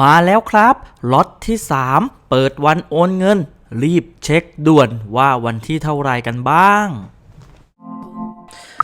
มาแล้วครับล็อตที่ 3 เปิดวันโอนเงิน รีบเช็คด่วนว่าวันที่เท่าไรกันบ้าง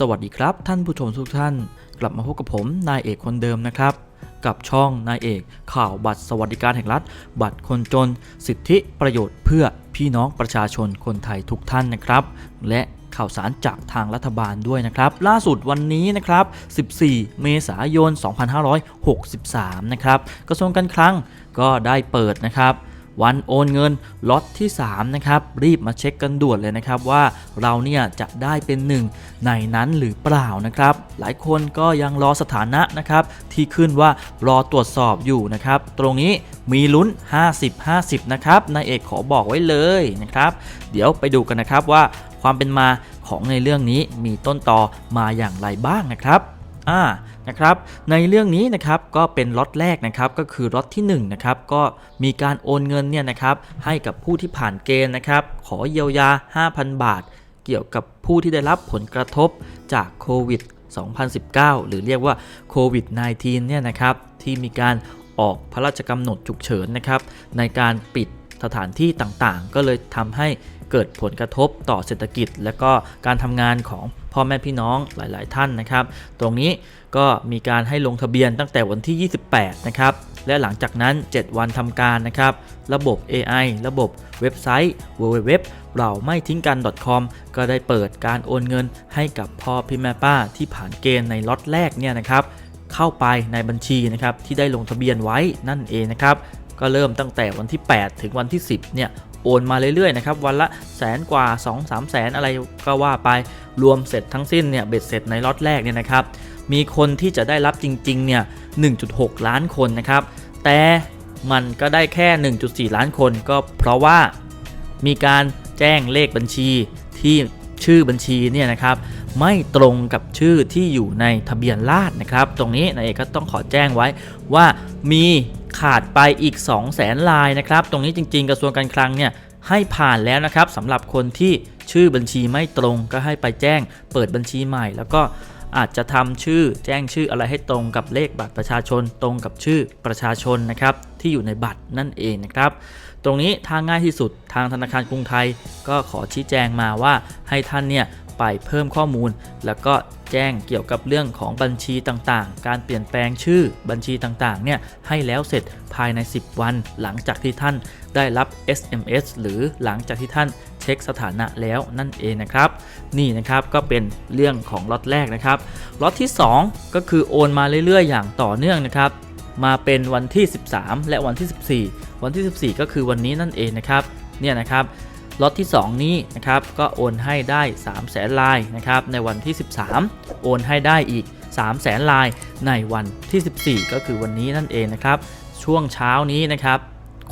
สวัสดีครับ ท่านผู้ชมทุกท่าน กลับมาพบกับผมนายเอกคนเดิมนะครับ กับช่องนายเอก ข่าวบัตรสวัสดิการแห่งรัฐ บัตรคนจน สิทธิประโยชน์เพื่อพี่น้องประชาชนคนไทยทุกท่านนะครับ และข่าวสารจากทางรัฐบาลด้วยนะครับ ล่าสุดวันนี้นะครับ 14 เมษายน 2563 นะครับกระทรวงการคลังก็ได้เปิดนะครับ วันโอนเงินล็อตที่3นะครับรีบมาเช็คกันด่วนเลยนะครับว่าเราเนี่ยจะได้เป็นหนึ่งในนั้นหรือเปล่านะครับ หลายคนก็ยังรอสถานะนะครับที่ขึ้นว่ารอตรวจสอบอยู่นะครับ ตรงนี้มีลุ้น 50-50 นะครับนายเอกขอบอกไว้เลยนะครับ เดี๋ยวไปดูกันนะครับว่าความเป็นมาของในเรื่องนี้มีต้นตอมาอย่างไรบ้างนะครับ อ่านะครับในเรื่องนี้นะครับก็เป็นล็อตแรกนะครับก็คือล็อตที่1นะครับก็มีการโอนเงินเนี่ยนะครับให้กับผู้ที่ผ่านเกณฑ์นะครับขอเยียวยา 5,000 บาท เกี่ยวกับผู้ที่ได้รับผลกระทบจากโควิด 2019 หรือเรียกว่าโควิด -19 เนี่ยนะครับที่มีการออกพระราชกำหนดฉุกเฉินนะครับในการปิด สถานที่ต่างๆ ก็เลยทำให้เกิดผลกระทบต่อเศรษฐกิจ และก็การทำงานของพ่อแม่พี่น้องหลายๆท่านนะครับ ตรงนี้ก็มีการให้ลงทะเบียนตั้งแต่วันที่ 28 นะครับ และหลังจากนั้น 7 วันทำการนะครับ ระบบ AI ระบบเว็บไซต์ www เราไม่ทิ้งกัน .com ก็ได้เปิดการโอนเงินให้กับพ่อพี่แม่ป้าที่ผ่านเกณฑ์ในล็อตแรกเนี่ยนะครับ เข้าไปในบัญชีนะครับที่ได้ลงทะเบียนไว้นั่นเองนะครับ ก็เริ่มตั้งแต่วันที่ 8 ถึงวันที่ 10 เนี่ยโอนมาเรื่อยๆนะครับวันละแสนกว่า 2 3แสนอะไรก็ว่าไปรวมเสร็จทั้งสิ้นเนี่ยเบ็ดเสร็จในล็อตแรกเนี่ยนะครับมีคนที่จะได้รับจริงๆเนี่ย 1.6 ล้านคนนะครับ แต่มันก็ได้แค่ 1.4 ล้านคนก็เพราะว่ามีการแจ้งเลขบัญชีที่ชื่อบัญชีเนี่ยนะครับไม่ตรงกับชื่อที่อยู่ในทะเบียนราษนะครับ ตรงนี้นายเอกก็ต้องขอแจ้งไว้ว่ามี ขาดไปอีก 2 0 0แสนลายนะครับ ตรงนี้จริง ๆ กระทรวงการคลังเนี่ยให้ผ่านแล้วนะครับสำหรับคนที่ชื่อบัญชีไม่ตรงก็ให้ไปแจ้งเปิดบัญชีใหม่ แล้วก็อาจจะทำชื่อแจ้งชื่ออะไรให้ตรงกับเลขบัตรประชาชน ตรงกับชื่อประชาชนนะครับที่อยู่ในบัตรนั่นเองนะครับ ตรงนี้ทางง่ายที่สุดทางธนาคารกรุงไทย ก็ขอชี้แจงมาว่าให้ท่านเนี่ยไปเพิ่มข้อมูล แล้วก็ แจ้งเกี่ยวกับเรื่องของบัญชีต่างๆ การเปลี่ยนแปลงชื่อบัญชีต่างๆ เนี่ยให้แล้วเสร็จภายใน 10 วัน หลังจากที่ท่านได้รับ SMS หรือหลังจากที่ท่านเช็คสถานะแล้วนั่นเองนะครับ นี่นะครับก็เป็นเรื่องของล็อตแรกนะครับล็อตที่ 2 ก็คือโอนมาเรื่อยๆ อย่างต่อเนื่องนะครับ มาเป็นวันที่ 13 และวันที่ 14 วันที่ 14 ก็คือวันนี้นั่นเองนะครับเนี่ยนะครับ ล็อตที่ 2 นี้นะครับก็โอนให้ได้ 3 0 0แสนลายนะครับในวันที่ 13 โอนให้ได้อีก 3 0 0แสนลายในวันที่ 14 ก็คือวันนี้นั่นเองนะครับช่วงเช้านี้นะครับ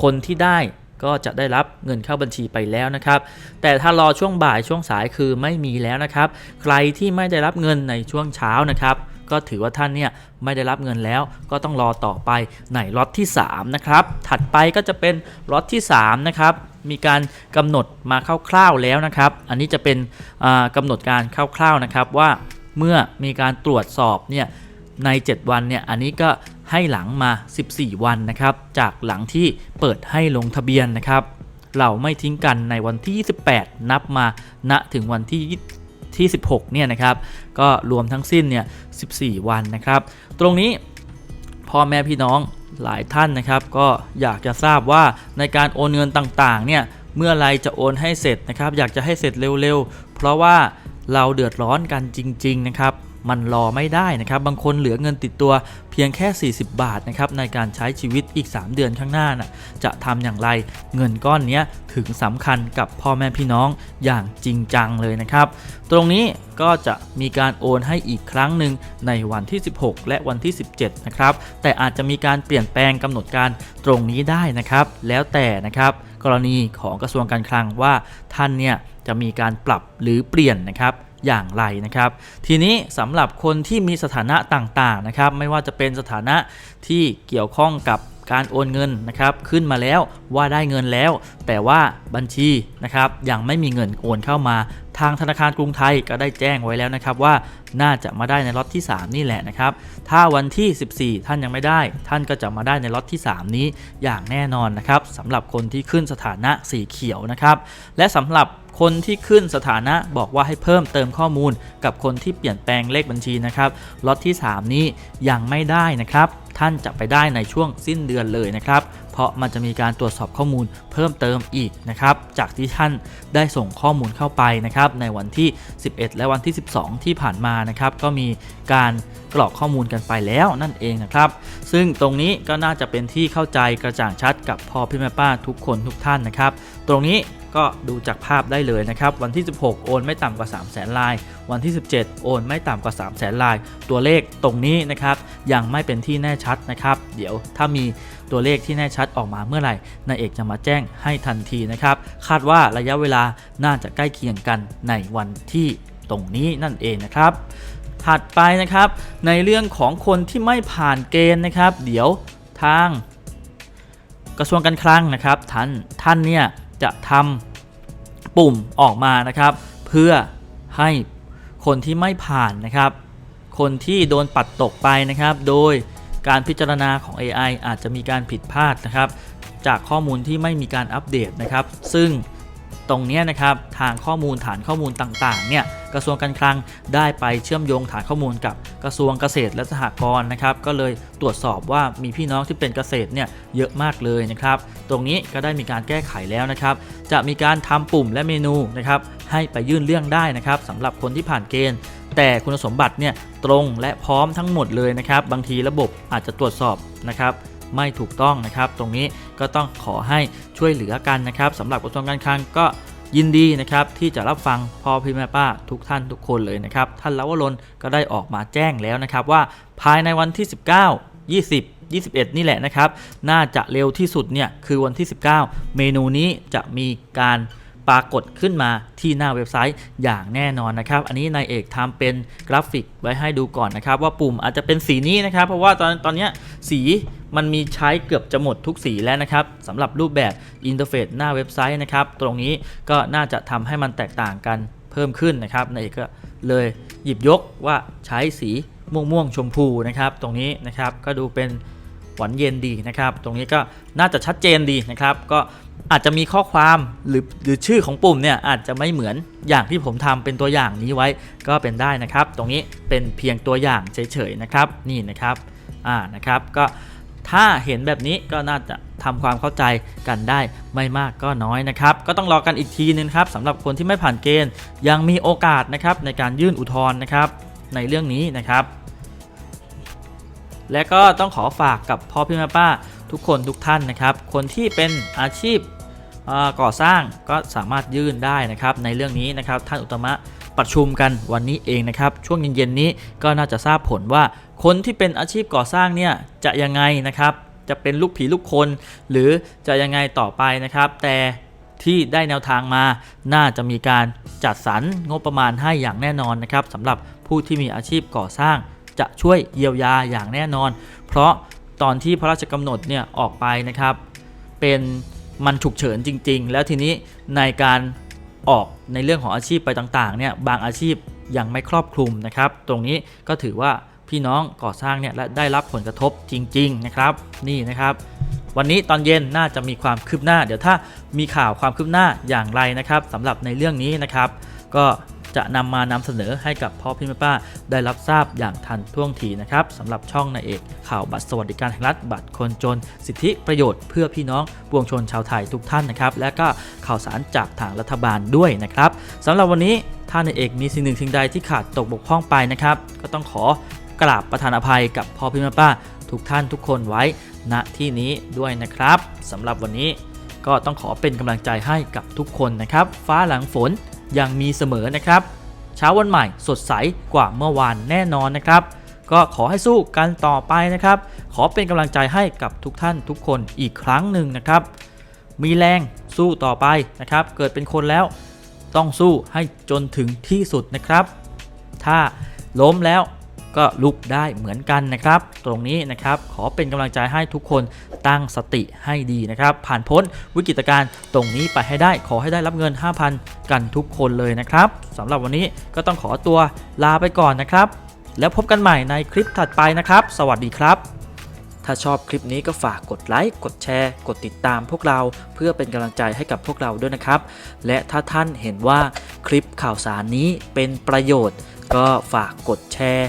คนที่ได้ก็จะได้รับเงินเข้าบัญชีไปแล้วนะครับ แต่ถ้ารอช่วงบ่ายช่วงสายคือไม่มีแล้วนะครับ ใครที่ไม่ได้รับเงินในช่วงเช้านะครับ ก็ถือว่าท่านเนี่ยไม่ได้รับเงินแล้วก็ต้องรอต่อไปในล็อตที่ 3 นะครับ ถัดไปก็จะเป็นล็อตที่ 3 นะครับ มีการกำหนดมาคร่าวๆแล้วนะครับ อันนี้จะเป็นอ่ากำหนดการคร่าวๆนะครับว่าเมื่อมีการตรวจสอบเนี่ยใน 7 วันเนี่ยอันนี้ก็ให้หลังมา 14 วันนะครับ จากหลังที่เปิดให้ลงทะเบียนนะครับ เราไม่ทิ้งกันในวันที่ 28 นับมาณถึงวันที่ที่ 16 เนี่ยนะครับ ก็รวมทั้งสิ้นเนี่ย 14 วันนะครับ ตรงนี้พ่อแม่พี่น้อง หลายท่านนะครับ ก็อยากจะทราบว่าในการโอนเงินต่างๆเนี่ยเมื่อไรจะโอนให้เสร็จนะครับ อยากจะให้เสร็จเร็วๆ เพราะว่าเราเดือดร้อนกันจริง ๆ นะครับ มันรอไม่ได้นะครับ บางคนเหลือเงินติดตัวเพียงแค่ 40 บาทนะครับในการใช้ชีวิตอีก 3 เดือนข้างหน้าน่ะจะทำอย่างไรเงินก้อนนี้ถึงสำคัญกับพ่อแม่พี่น้องอย่างจริงจังเลยนะครับ ตรงนี้ก็จะมีการโอนให้อีกครั้งหนึ่งในวันที่ 16 และวันที่ 17 นะครับ แต่อาจจะมีการเปลี่ยนแปลงกำหนดการตรงนี้ได้นะครับ แล้วแต่นะครับกรณีของกระทรวงการคลังว่าท่านเนี่ยจะมีการปรับหรือเปลี่ยนนะครับ อย่างไรนะครับ ทีนี้สำหรับคนที่มีสถานะต่างๆนะครับ ไม่ว่าจะเป็นสถานะที่เกี่ยวข้องกับ การโอนเงินนะครับขึ้นมาแล้วว่าได้เงินแล้ว แต่ว่าบัญชีนะครับยังไม่มีเงินโอนเข้ามา ทางธนาคารกรุงไทยก็ได้แจ้งไว้แล้วนะครับว่าน่าจะมาได้ในล็อตที่ 3 นี่แหละนะครับ ถ้าวันที่ 14 ท่านยังไม่ได้ ท่านก็จะมาได้ในล็อตที่ 3 นี้อย่างแน่นอนนะครับสำหรับคนที่ขึ้นสถานะสีเขียวนะครับและสำหรับคนที่ขึ้นสถานะบอกว่าให้เพิ่มเติมข้อมูล กับคนที่เปลี่ยนแปลงเลขบัญชีนะครับล็อตที่ 3 นี้ยังไม่ได้นะครับ ท่านจะไปได้ในช่วงสิ้นเดือนเลยนะครับ เพราะมันจะมีการตรวจสอบข้อมูลเพิ่มเติมอีกนะครับ จากที่ท่านได้ส่งข้อมูลเข้าไปนะครับ ในวันที่ 11 และวันที่ 12 ที่ผ่านมานะครับ ก็มีการกรอกข้อมูลกันไปแล้วนั่นเองนะครับ ซึ่งตรงนี้ก็น่าจะเป็นที่เข้าใจกระจ่างชัดกับพ่อพี่แม่ป้าทุกคนทุกท่านนะครับ ตรงนี้ ก็ดูจากภาพได้เลยนะครับ วันที่ 16 โอนไม่ต่ำกว่า 3 0 0แสนลาย วันที่ 17 โอนไม่ต่ำกว่า 3 0 0แสนลาย ตัวเลขตรงนี้นะครับยังไม่เป็นที่แน่ชัดนะครับ เดี๋ยวถ้ามีตัวเลขที่แน่ชัดออกมาเมื่อไหร่นายเอกจะมาแจ้งให้ทันทีนะครับ คาดว่าระยะเวลาน่าจะใกล้เคียงกันในวันที่ตรงนี้นั่นเองนะครับถัดไปนะครับในเรื่องของคนที่ไม่ผ่านเกณฑ์นะครับ เดี๋ยวทางกระทรวงการคลังนะครับท่านท่านเนี่ย จะทำปุ่มออกมานะครับ เพื่อให้คนที่ไม่ผ่านนะครับ คนที่โดนปัดตกไปนะครับ โดยการพิจารณาของ AI อาจจะมีการผิดพลาดนะครับ จากข้อมูลที่ไม่มีการอัปเดตนะครับ ซึ่งตรงนี้นะครับทางข้อมูลฐานข้อมูลต่างๆเนี่ย กระทรวงการคลังได้ไปเชื่อมโยงฐานข้อมูลกับกระทรวงเกษตรและสหกรณ์นะครับก็เลยตรวจสอบว่ามีพี่น้องที่เป็นเกษตรเนี่ยเยอะมากเลยนะครับตรงนี้ก็ได้มีการแก้ไขแล้วนะครับจะมีการทำปุ่มและเมนูนะครับให้ไปยื่นเรื่องได้นะครับสำหรับคนที่ผ่านเกณฑ์แต่คุณสมบัติเนี่ยตรงและพร้อมทั้งหมดเลยนะครับ บางทีระบบอาจจะตรวจสอบนะครับไม่ถูกต้องนะครับ ตรงนี้ก็ต้องขอให้ช่วยเหลือกันนะครับสำหรับกระทรวงการคลังก็ ยินดีนะครับที่จะรับฟังพ่อพี่แม่ป้าทุกท่านทุกคนเลยนะครับ ท่านลาวรนก็ได้ออกมาแจ้งแล้วนะครับว่าภายในวันที่ 19 20 21 นี่แหละนะครับ น่าจะเร็วที่สุดเนี่ยคือวันที่ 19 เมนูนี้จะมีการปรากฏขึ้นมาที่หน้าเว็บไซต์อย่างแน่นอนนะครับ อันนี้นายเอกทำเป็นกราฟิกไว้ให้ดูก่อนนะครับ ว่าปุ่มอาจจะเป็นสีนี้นะครับ เพราะว่าตอนตอนนี้สี มันมีใช้เกือบจะหมดทุกสีแล้วนะครับสำหรับรูปแบบอินเทอร์เฟซหน้าเว็บไซต์นะครับ ตรงนี้ก็น่าจะทำให้มันแตกต่างกันเพิ่มขึ้นนะครับนายเอกก็เลยหยิบยกว่าใช้สีม่วงม่วงชมพูนะครับ ตรงนี้นะครับก็ดูเป็นหวานเย็นดีนะครับ ตรงนี้ก็น่าจะชัดเจนดีนะครับ ก็อาจจะมีข้อความหรือหรือชื่อของปุ่มเนี่ยอาจจะไม่เหมือนอย่างที่ผมทำเป็นตัวอย่างนี้ไว้ก็เป็นได้นะครับ ตรงนี้เป็นเพียงตัวอย่างเฉยๆนะครับ นี่นะครับอ่านะครับก็ ถ้าเห็นแบบนี้ก็น่าจะทำความเข้าใจกันได้ไม่มากก็น้อยนะครับ ก็ต้องรอกันอีกทีนึงครับสำหรับคนที่ไม่ผ่านเกณฑ์ยังมีโอกาสนะครับในการยื่นอุทธรณ์นะครับในเรื่องนี้นะครับ และก็ต้องขอฝากกับพ่อพี่แม่ป้าทุกคนทุกท่านนะครับ คนที่เป็นอาชีพก่อสร้างก็สามารถยื่นได้นะครับในเรื่องนี้นะครับท่านอุตมะ ประชุมกันวันนี้เองนะครับ ช่วงเย็นๆนี้ก็น่าจะทราบผลว่า คนที่เป็นอาชีพก่อสร้างเนี่ยจะยังไงนะครับ จะเป็นลูกผีลูกคน หรือจะยังไงต่อไปนะครับ แต่ที่ได้แนวทางมา น่าจะมีการจัดสรรงบประมาณให้อย่างแน่นอนนะครับสำหรับผู้ที่มีอาชีพก่อสร้าง จะช่วยเยียวยาอย่างแน่นอน เพราะตอนที่พระราชกำหนดเนี่ยออกไปนะครับ เป็นมันฉุกเฉินจริง ๆ แล้วทีนี้ในการออก ในเรื่องของอาชีพไปต่างๆเนี่ยบางอาชีพยังไม่ครอบคลุมนะครับ ตรงนี้ก็ถือว่าพี่น้องก่อสร้างเนี่ยและได้รับผลกระทบจริง ๆ นะครับนี่นะครับวันนี้ตอนเย็นน่าจะมีความคืบหน้า เดี๋ยวถ้ามีข่าวความคืบหน้าอย่างไรนะครับสำหรับในเรื่องนี้นะครับ ก็ จะนำมานำเสนอให้กับพ่อพี่แม่ป้า ได้รับทราบอย่างทันท่วงทีนะครับสำหรับช่องนายเอกข่าวบัตรสวัสดิการแห่งรัฐบัตรคนจน สิทธิประโยชน์เพื่อพี่น้องปวงชนชาวไทยทุกท่านนะครับ และก็ข่าวสารจากทางรัฐบาลด้วยนะครับสำหรับวันนี้ถ้านายเอกมีสิ่งหนึ่งสิ่งใดที่ขาดตกบกพร่องไปนะครับ ก็ต้องขอกราบประธานอภัยกับพ่อพี่แม่ป้า ทุกท่านทุกคนไว้ณที่นี้ด้วยนะครับสำหรับวันนี้ก็ต้องขอเป็นกำลังใจให้กับทุกคนนะครับ ฟ้าหลังฝน ยังมีเสมอนะครับ เช้าวันใหม่สดใสกว่าเมื่อวานแน่นอนนะครับ ก็ขอให้สู้กันต่อไปนะครับ ขอเป็นกำลังใจให้กับทุกท่านทุกคนอีกครั้งหนึ่งนะครับ มีแรงสู้ต่อไปนะครับ เกิดเป็นคนแล้วต้องสู้ให้จนถึงที่สุดนะครับ ถ้าล้มแล้ว ก็ลุกได้เหมือนกันนะครับ ตรงนี้นะครับขอเป็นกำลังใจให้ทุกคนตั้งสติให้ดีนะครับ ผ่านพ้นวิกฤตการณ์ตรงนี้ไปให้ได้ขอให้ได้รับเงิน 5,000 กันทุกคนเลยนะครับสำหรับวันนี้ก็ต้องขอตัวลาไปก่อนนะครับ แล้วพบกันใหม่ในคลิปถัดไปนะครับ สวัสดีครับ ถ้าชอบคลิปนี้ก็ฝากกดไลค์กดแชร์ กดติดตามพวกเราเพื่อเป็นกำลังใจให้กับพวกเราด้วยนะครับ และถ้าท่านเห็นว่าคลิปข่าวสารนี้เป็นประโยชน์ ก็ฝากกดแชร์